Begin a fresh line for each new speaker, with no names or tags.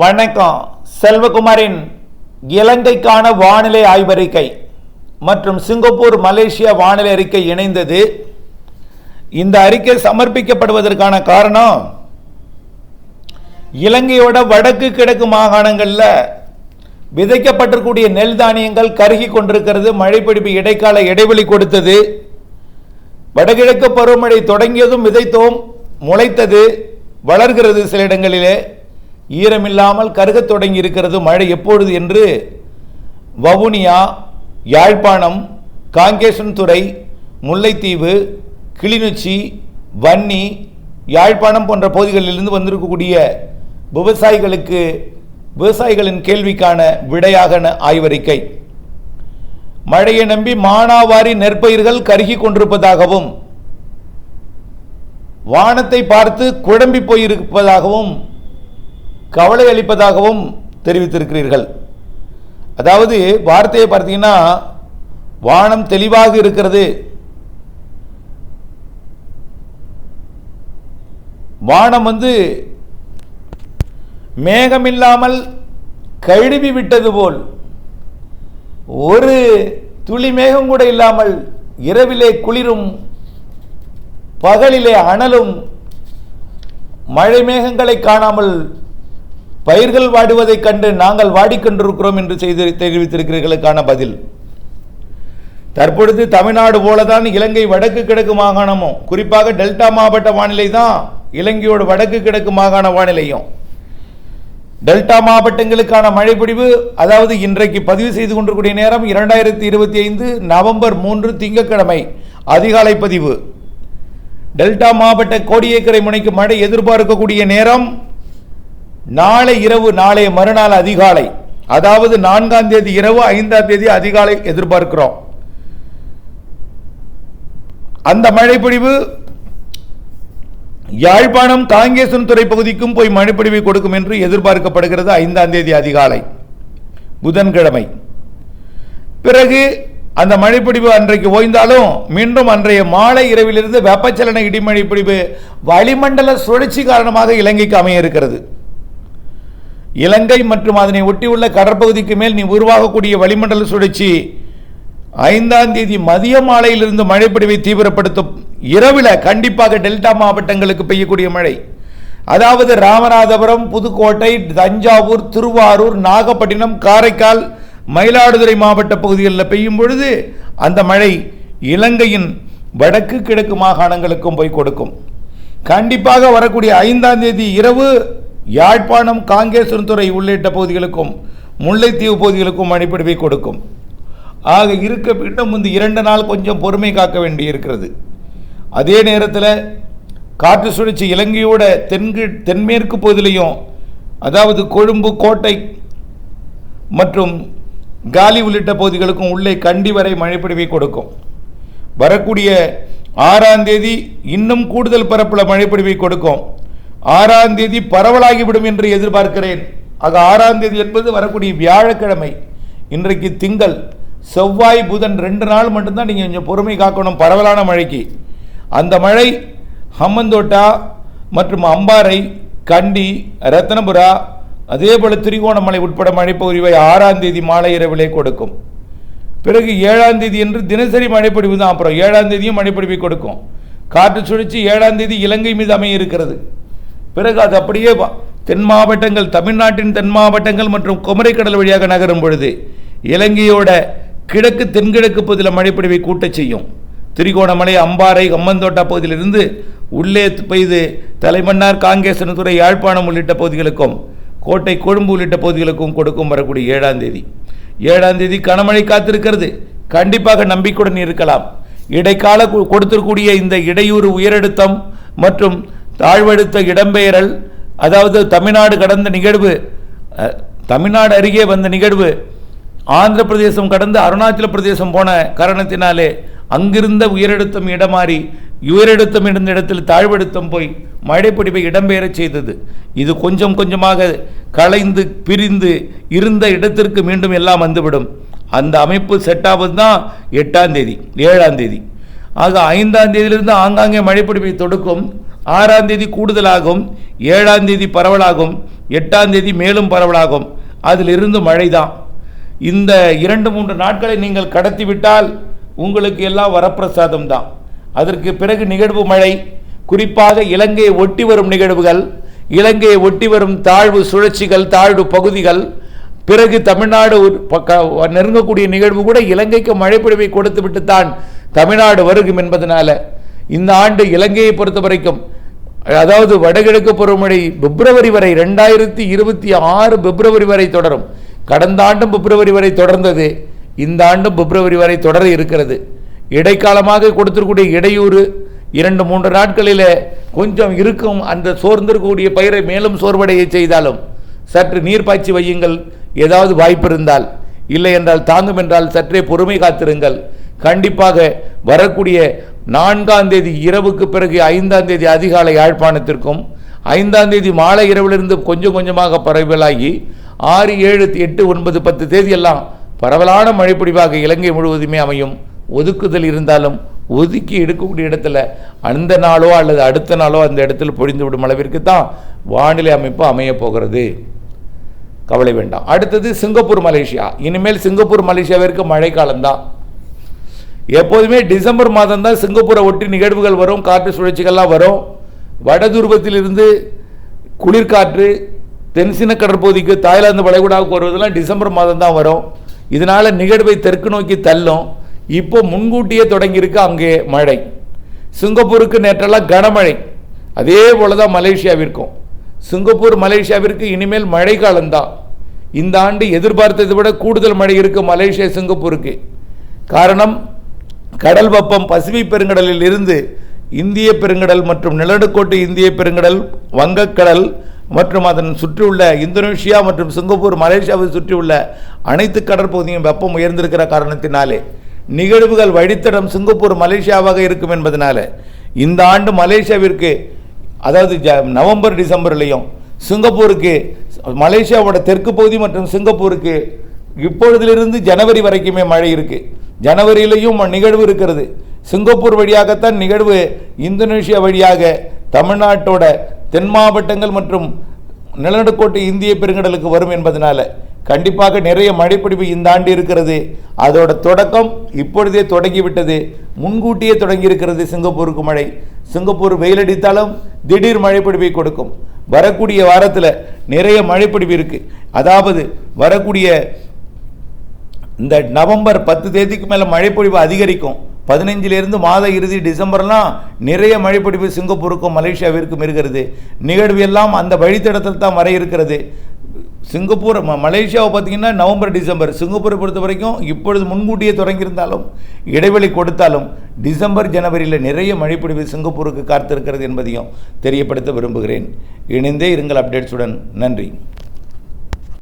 வணக்கம். செல்வகுமாரின் இலங்கைக்கான வானிலை ஆய்வறிக்கை மற்றும் சிங்கப்பூர் மலேசியா வானிலை அறிக்கை இணைந்தது. இந்த அறிக்கை சமர்ப்பிக்கப்படுவதற்கான காரணம் இலங்கையோட வடக்கு கிழக்கு மாகாணங்களில் விதைக்கப்பட்டிருக்கூடிய நெல் தானியங்கள் கருகி கொண்டிருக்கிறது. மழைப்பிடிப்பு இடைக்கால இடைவெளி கொடுத்தது. வடகிழக்கு பருவமழை தொடங்கியதும் விதைத்தோம் முளைத்தது வளர்கிறது சில இடங்களிலே. ஈரமில்லாமல் கருகத் தொடங்கி இருக்கிறது மழை எப்பொழுது என்று வவுனியா யாழ்ப்பாணம் காங்கேசன்துறை முல்லைத்தீவு கிளிநொச்சி வன்னி யாழ்ப்பாணம் போன்ற பகுதிகளிலிருந்து வந்திருக்கக்கூடிய விவசாயிகளுக்கு விவசாயிகளின் கேள்விக்கான விடையாக ஆய்வறிக்கை. மழையை நம்பி மானாவாரி நெற்பயிர்கள் கருகி கொண்டிருப்பதாகவும் வானத்தை பார்த்து குழம்பி போயிருப்பதாகவும் கவலை அளிப்பதாகவும் தெரிவித்திருக்கிறீர்கள். அதாவது வார்த்தையை பார்த்தீங்கன்னா வானம் தெளிவாக இருக்கிறது. வானம் வந்து மேகமில்லாமல் கழுவி விட்டது போல் ஒரு துளி மேகம் கூட இல்லாமல் இரவிலே குளிரும் பகலிலே அனலும் மழை மேகங்களை காணாமல் பயிர்கள் வாடுவதைக் கண்டு நாங்கள் வாடிக்கொண்டிருக்கிறோம் என்று செய்து தெரிவித்திருக்கிறீர்களுக்கான பதில். தற்பொழுது தமிழ்நாடு போலதான் இலங்கை வடக்கு கிழக்கு மாகாணமும் குறிப்பாக டெல்டா மாவட்ட வானிலை தான் இலங்கையோட வடக்கு கிழக்கு மாகாண வானிலையும். டெல்டா மாவட்டங்களுக்கான மழைப்பிடிவு அதாவது இன்றைக்கு பதிவு செய்து கொண்டிருக்கூடிய நேரம் இரண்டாயிரத்தி இருபத்தி ஐந்து நவம்பர் மூன்று திங்கட்கிழமை அதிகாலை பதிவு. டெல்டா மாவட்ட கோடியக்கரை முனைக்கு மழை எதிர்பார்க்கக்கூடிய நேரம் நாளை இரவு நாளைய மறுநாள் அதிகாலை. அதாவது நான்காம் தேதி இரவு ஐந்தாம் தேதி அதிகாலை எதிர்பார்க்கிறோம். அந்த மழைப்பொழிவு யாழ்ப்பாணம் காங்கேசன் துறை பகுதிக்கும் போய் மழைப்பொழிவை கொடுக்கும் என்று எதிர்பார்க்கப்படுகிறது ஐந்தாம் தேதி அதிகாலை புதன்கிழமை. பிறகு அந்த மழைப்பிடிவு அன்றைக்கு ஓய்ந்தாலும் மீண்டும் அன்றைய மாலை இரவிலிருந்து வெப்பச்சலன இடிமழை பிடிவு வளிமண்டல சுழற்சி காரணமாக இலங்கைக்கு அமைய இருக்கிறது. இலங்கை மற்றும் அதனை ஒட்டியுள்ள கடற்பகுதிக்கு மேல் நீ உருவாகக்கூடிய வளிமண்டல சுழற்சி ஐந்தாம் தேதி மதிய மாலையிலிருந்து மழைப்பிடிவை தீவிரப்படுத்தும். இரவில் கண்டிப்பாக டெல்டா மாவட்டங்களுக்கு பெய்யக்கூடிய மழை. அதாவது ராமநாதபுரம் புதுக்கோட்டை தஞ்சாவூர் திருவாரூர் நாகப்பட்டினம் காரைக்கால் மயிலாடுதுறை மாவட்ட பகுதிகளில் பெய்யும் பொழுது அந்த மழை இலங்கையின் வடக்கு கிழக்கு மாகாணங்களுக்கும் போய் கொடுக்கும். கண்டிப்பாக வரக்கூடிய ஐந்தாம் தேதி இரவு யாழ்ப்பாணம் காங்கேசன்துறை உள்ளிட்ட பகுதிகளுக்கும் முல்லைத்தீவு பகுதிகளுக்கும் மழைப்பிடிவை கொடுக்கும். ஆக இருக்க இன்னும் இந்த இரண்டு நாள் கொஞ்சம் பொறுமை காக்க வேண்டி இருக்கிறது அதே நேரத்தில் காற்று சுழற்சி இலங்கையோட தென்கு தென்மேற்கு பகுதியிலையும் அதாவது கொழும்பு கோட்டை மற்றும் காலி உள்ளிட்ட பகுதிகளுக்கும் உள்ளே கண்டி வரை மழைப்பிடிவை கொடுக்கும். வரக்கூடிய ஆறாம் தேதி இன்னும் கூடுதல் பரப்பில் மழைப்பிடிவை கொடுக்கும். ஆறாம் தேதி பரவலாகிவிடும் என்று எதிர்பார்க்கிறேன். ஆக ஆறாம் தேதி என்பது வரக்கூடிய வியாழக்கிழமை. இன்றைக்கு திங்கள் செவ்வாய் புதன் ரெண்டு நாள் மட்டும்தான் நீங்கள் கொஞ்சம் பொறுமை காக்கணும் பரவலான மழைக்கு. அந்த மழை ஹம்மந்தோட்டா மற்றும் அம்பாறை கண்டி ரத்னபுரா அதே போல் திரிகோணமலை உட்பட மழைப்பகுதிவை ஆறாம் தேதி மாலை இரவிலே கொடுக்கும். பிறகு ஏழாம் தேதி என்று தினசரி மழைப்பொடிவு தான். அப்புறம் ஏழாம் தேதியும் மழைப்பொடிவை கொடுக்கும். காற்று சுழற்சி ஏழாம் தேதி இலங்கை மீது அமைய இருக்கிறது. பிறகு அது அப்படியே தென் மாவட்டங்கள் தமிழ்நாட்டின் தென் மாவட்டங்கள் மற்றும் குமரிக்கடல் வழியாக நகரும் பொழுது இலங்கையோட கிழக்கு தென்கிழக்கு பகுதியில் மழைப்பொழிவை கூட்டச் செய்யும். திரிகோணமலை அம்பாறை அம்மந்தோட்டா பகுதியிலிருந்து உள்ளே பெய்து தலைமன்னார் காங்கேசனத்துறை யாழ்ப்பாணம் உள்ளிட்ட பகுதிகளுக்கும் கோட்டை கொழும்பு உள்ளிட்ட பகுதிகளுக்கும் கொடுக்கும் வரக்கூடிய ஏழாம் தேதி. ஏழாம் தேதி கனமழை காத்திருக்கிறது. கண்டிப்பாக நம்பிக்கையுடன் இருக்கலாம். இடைக்கால கு- கொடுத்திருக்கூடிய இந்த இடையூறு உயரழுத்தம் மற்றும் தாழ்வெடுத்த இடம்பெயரல் அதாவது தமிழ்நாடு கடந்த நிகழ்வு தமிழ்நாடு அருகே வந்த நிகழ்வு ஆந்திர பிரதேசம் கடந்து அருணாச்சல பிரதேசம் போன காரணத்தினாலே அங்கிருந்த உயரழுத்தம் இடமாறி உயரழுத்தம் இருந்த இடத்தில் தாழ்வெடுத்தம் போய் மழைப்பிடிப்பை இடம்பெயரச் செய்தது. இது கொஞ்சம் கொஞ்சமாக கலைந்து பிரிந்து இருந்த இடத்திற்கு மீண்டும் எல்லாம் வந்துவிடும். அந்த அமைப்பு செட் ஆவது தான் எட்டாம் தேதி ஏழாம் தேதி. ஆக ஐந்தாம் தேதியிலிருந்து ஆங்காங்கே மழைப்பிடிப்பை தொடுக்கும் ஆறாம் தேதி கூடுதலாகும் ஏழாம் தேதி பரவலாகும் எட்டாம் தேதி மேலும் பரவலாகும். அதிலிருந்து மழை தான் இந்த இரண்டு மூன்று நாட்களை நீங்கள் கடத்திவிட்டால் உங்களுக்கு எல்லாம் வரப்பிரசாதம் தான் அதற்கு பிறகு நிகழ்வு மழை குறிப்பாக இலங்கையை ஒட்டி வரும் நிகழ்வுகள் இலங்கையை ஒட்டி வரும் தாழ்வு சுழற்சிகள் தாழ்வு பகுதிகள் பிறகு தமிழ்நாடு பக்க- நெருங்கக்கூடிய நிகழ்வு கூட இலங்கைக்கு மழைப்பொழிவை கொடுத்துவிட்டு தான் தமிழ்நாடு வருகும் என்பதனால இந்த ஆண்டு இலங்கையை பொறுத்த வரைக்கும் அதாவது வடகிழக்கு பருவமழை பிப்ரவரி வரை ரெண்டாயிரத்தி இருபத்தி ஆறு பிப்ரவரி வரை தொடரும். கடந்த ஆண்டும் பிப்ரவரி வரை தொடர்ந்தது. இந்த ஆண்டும் பிப்ரவரி வரை தொடர இருக்கிறது. இடைக்காலமாக கொடுத்துருக்கூடிய இடையூறு இரண்டு மூன்று நாட்களில் கொஞ்சம் இருக்கும். அந்த சோர்ந்திருக்கக்கூடிய பயிரை மேலும் சோர்வடைய செய்தாலும் சற்று நீர் பாய்ச்சி வையுங்கள். ஏதாவது வாய்ப்பு இருந்தால். இல்லை என்றால் தாங்கும் என்றால் சற்றே பொறுமை காத்திருங்கள். கண்டிப்பாக வரக்கூடிய நான்காம் தேதி இரவுக்கு பிறகு ஐந்தாம் தேதி அதிகாலை யாழ்ப்பாணத்திற்கும் ஐந்தாம் தேதி மாலை இரவிலிருந்து கொஞ்சம் கொஞ்சமாக பரவலாகி ஆறு ஏழு எட்டு ஒன்பது பத்து தேதியெல்லாம் பரவலான மழைப்பிடிவாக இலங்கை முழுவதுமே அமையும். ஒதுக்குதல் இருந்தாலும் ஒதுக்கி எடுக்கக்கூடிய இடத்துல அந்த நாளோ அல்லது அடுத்த நாளோ அந்த இடத்துல பொழிந்து விடும் அளவிற்கு தான் வானிலை அமைப்பு அமையப் போகிறது. கவலை வேண்டாம். அடுத்தது சிங்கப்பூர் மலேசியா. இனிமேல் சிங்கப்பூர் மலேசியாவிற்கு மழைக்காலம்தான். எப்போதுமே டிசம்பர் மாதம் தான் சிங்கப்பூரை ஒட்டி நிகழ்வுகள் வரும் காற்று சுழற்சிகள்லாம் வரும். வடதுருவத்திலிருந்து குளிர்காற்று தென்சின கடற்பகுதிக்கு தாய்லாந்து வளைகுடாவுக்கு வருவதெல்லாம் டிசம்பர் மாதம் தான் வரும். இதனால் நிகழ்வை தெற்கு நோக்கி தள்ளும். இப்போ முன்கூட்டியே தொடங்கியிருக்கு அங்கே மழை. சிங்கப்பூருக்கு நேற்றெல்லாம் கனமழை. அதே போல தான் மலேசியாவிற்கும். சிங்கப்பூர் மலேசியாவிற்கு இனிமேல் மழை காலம்தான் இந்த ஆண்டு எதிர்பார்த்ததை விட கூடுதல் மழை இருக்குது மலேசியா சிங்கப்பூருக்கு. காரணம் கடல் வெப்பம் பசிபிக் பெருங்கடலில் இருந்து இந்திய பெருங்கடல் மற்றும் நிலநடுக்கோட்டு இந்திய பெருங்கடல் வங்கக்கடல் மற்றும் அதன் சுற்றியுள்ள இந்தோனேஷியா மற்றும் சிங்கப்பூர் மலேசியாவை சுற்றியுள்ள அனைத்து கடற்பகுதியும் வெப்பம் உயர்ந்திருக்கிற காரணத்தினாலே நிகழ்வுகள் வழித்தடம் சிங்கப்பூர் மலேசியாவாக இருக்கும் என்பதனால இந்த ஆண்டு மலேசியாவிற்கு அதாவது ஜ- நவம்பர் டிசம்பர்லையும் சிங்கப்பூருக்கு மலேசியாவோட தெற்கு பகுதி மற்றும் சிங்கப்பூருக்கு இப்பொழுதிலிருந்து ஜனவரி வரைக்குமே மழை இருக்கு. ஜனவரியிலையும் நிகழ்வு இருக்கிறது. சிங்கப்பூர் வழியாகத்தான் நிகழ்வு இந்தோனேஷியா வழியாக தமிழ்நாட்டோட தென் மாவட்டங்கள் மற்றும் நிலநடுக்கோட்டு இந்திய பெருங்கடலுக்கு வரும் என்பதனால கண்டிப்பாக நிறைய மழைப்பிடிப்பு இந்த ஆண்டு இருக்கிறது. அதோட தொடக்கம் இப்பொழுதே தொடங்கிவிட்டது. முன்கூட்டியே தொடங்கி இருக்கிறது சிங்கப்பூருக்கு மழை. சிங்கப்பூர் வெயிலடித்தாலும் திடீர் மழைப்பிடிப்பை கொடுக்கும். வரக்கூடிய வாரத்தில் நிறைய மழைப்பிடிப்பு இருக்குது அதாவது வரக்கூடிய இந்த நவம்பர் பத்து தேதிக்கு மேலே மழைப்பொழிவு அதிகரிக்கும். பதினைஞ்சிலிருந்து மாத இறுதி டிசம்பர்லாம் நிறைய மழைப்பொழிவு சிங்கப்பூருக்கும் மலேசியாவிற்கும் இருக்கிறது. நிகழ்வு எல்லாம் அந்த வழித்தடத்தில் தான் வர இருக்கிறது. சிங்கப்பூர் மலேசியாவை பார்த்தீங்கன்னா நவம்பர் டிசம்பர். சிங்கப்பூரை பொறுத்த வரைக்கும் இப்பொழுது முன்கூட்டியே தொடங்கியிருந்தாலும் இடைவெளி கொடுத்தாலும் டிசம்பர் ஜனவரியில் நிறைய மழைப்பொழிவு சிங்கப்பூருக்கு காத்திருக்கிறது என்பதையும் தெரியப்படுத்த விரும்புகிறேன். இணைந்தே இருங்கள் அப்டேட்ஸுடன். நன்றி.